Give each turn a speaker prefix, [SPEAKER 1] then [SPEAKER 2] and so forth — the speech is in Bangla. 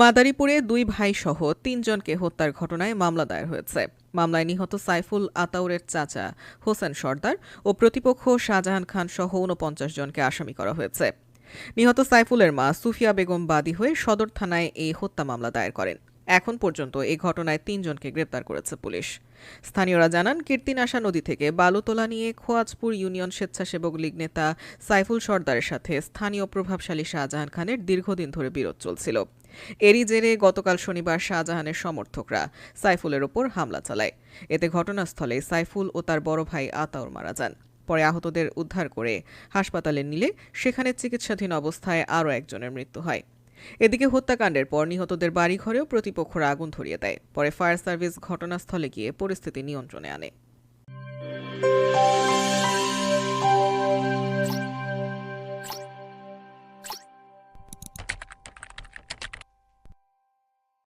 [SPEAKER 1] মাদারীপুরে দুই ভাই সহ তিনজনকে হত্যার ঘটনায় মামলা দায়ের হয়েছে। মামলায় নিহত সাইফুল আতাউরের চাচা হোসেন সর্দার ও প্রতিপক্ষ শাহজাহান খান সহ উনপঞ্চাশ জনকে আসামি করা হয়েছে। নিহত সাইফুলের মা সুফিয়া বেগম বাদী হয়ে সদর থানায় এই হত্যা মামলা দায়ের করেন। এখন পর্যন্ত এই ঘটনায় তিনজনকে গ্রেপ্তার করেছে পুলিশ। স্থানীয়রা জানান, কীর্তিনাশা নদী থেকে বালু তোলা নিয়ে খোয়াজপুর ইউনিয়ন স্বেচ্ছাসেবক লীগ নেতা সাইফুল সর্দারের সাথে স্থানীয় প্রভাবশালী শাহজাহান খানের দীর্ঘদিন ধরে বিরোধ চলছিল। এরই জেরে গতকাল শনিবার শাহজাহানের সমর্থকরা সাইফুলের ওপর হামলা চালায়। এতে ঘটনাস্থলে সাইফুল ও তার বড় ভাই আতাউর মারা যান। পরে আহতদের উদ্ধার করে হাসপাতালে নিলে সেখানে চিকিৎসাধীন অবস্থায় আরও একজনের মৃত্যু হয়। এদিকে হত্যাকাণ্ডের পর নিহতদের বাড়িঘরেও প্রতিপক্ষরা আগুন ধরিয়ে দেয়। পরে ফায়ার সার্ভিস ঘটনাস্থলে গিয়ে পরিস্থিতি নিয়ন্ত্রণে আনে।